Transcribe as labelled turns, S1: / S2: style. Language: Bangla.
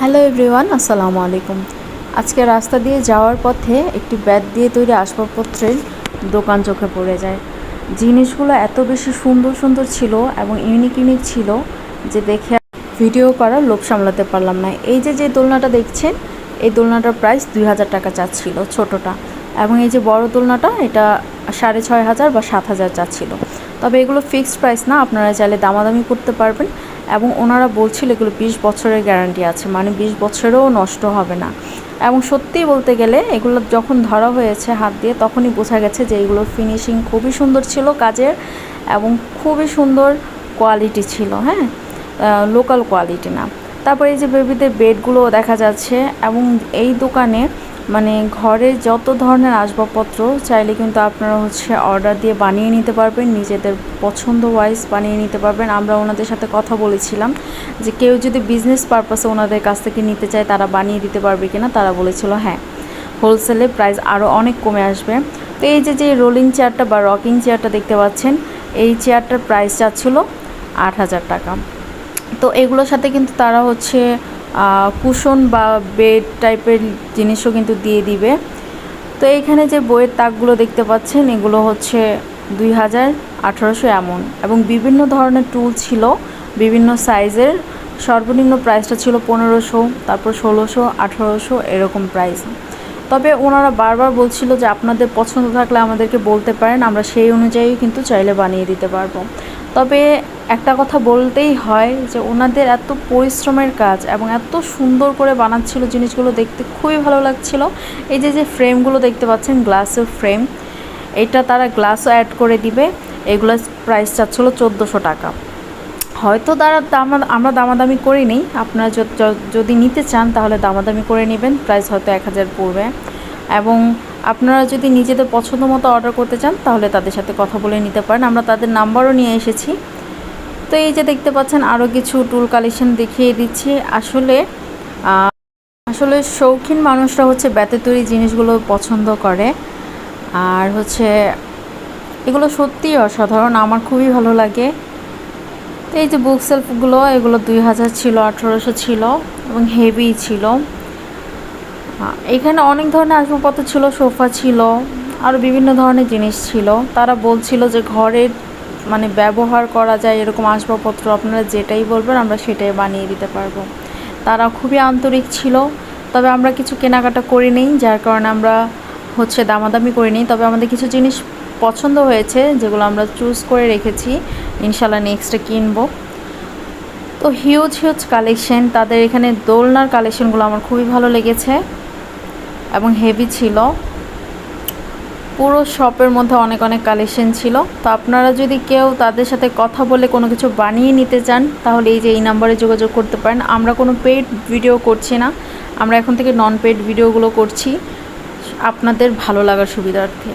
S1: হ্যালো এভরিওয়ান, আসসালামু আলাইকুম। আজকে রাস্তা দিয়ে যাওয়ার পথে একটি ব্যাট দিয়ে তৈরি আসবাবপত্রের দোকান চোখে পড়ে যায়। জিনিসগুলো এত বেশি সুন্দর সুন্দর ছিল এবং ইউনিক ইউনিক ছিল যে দেখে ভিডিও করার লোভ সামলাতে পারলাম না। এই যে যে দোলনাটা দেখছেন, এই দোলনাটার প্রাইস দুই হাজার টাকা চাচ্ছিল ছোটোটা। এবং এই যে বড় দোলনাটা, এটা সাড়ে ছয় হাজার বা সাত হাজার চাচ্ছিল। তবে এগুলো ফিক্সড প্রাইস না, আপনারা চাইলে দামাদামি করতে পারবেন এবং ওনারা বলছিল এগুলো বিশ বছরের গ্যারান্টি আছে মানে বিশ বছরেও নষ্ট হবে না। এবং সত্যিই বলতে গেলে এগুলো যখন ধরা হয়েছে হাত দিয়ে, তখনই বোঝা গেছে যে এগুলোর ফিনিশিং খুবই সুন্দর ছিল কাজের এবং খুবই সুন্দর কোয়ালিটি ছিল হ্যাঁ? লোকাল কোয়ালিটি না। তারপরে এই যে বেবিদের বেডগুলো দেখা যাচ্ছে এবং এই দোকানে মানে ঘরে যত ধরনের আসবাবপত্র চাইলে কিন্তু আপনারা হচ্ছে অর্ডার দিয়ে বানিয়ে নিতে পারবেন, নিজেদের পছন্দ ওয়াইজ বানিয়ে নিতে পারবেন। আমরা ওনাদের সাথে কথা বলেছিলাম যে কেউ যদি বিজনেস পারপাসে ওনাদের কাছ থেকে নিতে চায়, তারা বানিয়ে দিতে পারবে কিনা, তারা বলেছিল হ্যাঁ। হোলসেলে প্রাইস আরও অনেক কমে আসবে। তো এই যে যে রোলিং চেয়ারটা বা রকিং চেয়ারটা দেখতে পাচ্ছেন, এই চেয়ারটার প্রাইস যাচ্ছিল আট হাজার টাকা। তো এগুলোর সাথে কিন্তু তারা হচ্ছে কুশন বা বেড টাইপের জিনিসও কিন্তু দিয়ে দিবে। তো এইখানে যে বইয়ের তাকগুলো দেখতে পাচ্ছেন, এগুলো হচ্ছে দুই হাজার আঠারোশো এমন এবং বিভিন্ন ধরনের টুল ছিল, বিভিন্ন সাইজের সর্বনিম্ন প্রাইসটা ছিল পনেরোশো, তারপর ষোলোশো, আঠারোশো এরকম প্রাইস তবে ওনারা বারবার বলছিল যে আপনাদের পছন্দ থাকলে আমাদেরকে বলতে পারেন, আমরা সেই অনুযায়ী কিন্তু চাইলে বানিয়ে দিতে পারব। তবে একটা কথা বলতেই হয় যে ওনাদের এত পরিশ্রমের কাজ এবং এত সুন্দর করে বানাচ্ছিল জিনিসগুলো দেখতে খুবই ভালো লাগছিল। এই যে যে ফ্রেমগুলো দেখতে পাচ্ছেন, গ্লাসের ফ্রেম, এটা তারা গ্লাসও অ্যাড করে দিবে। এগুলোর প্রাইস চাচ্ছিলো চোদ্দোশো টাকা। হয়তো তারা দামা, আমরা দামাদামি করি নিই আপনারা যদি নিতে চান তাহলে দামাদামি করে নেবেন। প্রাইস হয়তো এক হাজার পড়বে। এবং আপনারা যদি নিজেদের পছন্দ মতো অর্ডার করতে চান তাহলে তাদের সাথে কথা বলে নিতে পারেন। আমরা তাদের নাম্বারও নিয়ে এসেছি। তো এই যে দেখতে পাচ্ছেন আরও কিছু টুল কালেকশন দেখিয়ে দিচ্ছি। আসলে আসলে শৌখিন মানুষরা হচ্ছে ব্যাতে তৈরি জিনিসগুলো পছন্দ করে। আর হচ্ছে, এগুলো সত্যিই অসাধারণ, আমার খুবই ভালো লাগে। তো এই যে বুক সেলফগুলো এগুলো দুই হাজার ছিল, আঠেরোশো ছিল এবং হেভি ছিল। এখানে অনেক ধরনের আসবাবপত্র ছিল, সোফা ছিল আরও বিভিন্ন ধরনের জিনিস ছিল। তারা বলছিল যে ঘরের মানে ব্যবহার করা যায় এরকম আসবাবপত্র আপনারা যেটাই বলবেন আমরা সেটাই বানিয়ে দিতে পারব। তারা খুবই আন্তরিক ছিল, তবে আমরা কিছু কেনাকাটা করি নিই, যার কারণে আমরা হচ্ছে দামাদামি করে নিই। তবে আমাদের কিছু জিনিস পছন্দ হয়েছে, যেগুলো আমরা চুজ করে রেখেছি ইনশাল্লাহ নেক্সটে কিনবো। তো হিউজ হিউজ কালেকশন তাদের এখানে দোলনার কালেকশনগুলো আমার খুবই ভালো লেগেছে এবং হেভি ছিল। পুরো শপের মধ্যে অনেক অনেক কালেকশন ছিল। তো আপনারা যদি কেউ তাদের সাথে কথা বলে কোনো কিছু বানিয়ে নিতে চান, তাহলে এই যে এই নাম্বারে যোগাযোগ করতে পারেন। আমরা কোনো পেড ভিডিও করছি না। আমরা এখন থেকে নন পেড ভিডিওগুলো করছি। আপনাদের ভালো লাগার সুবিধার্থে।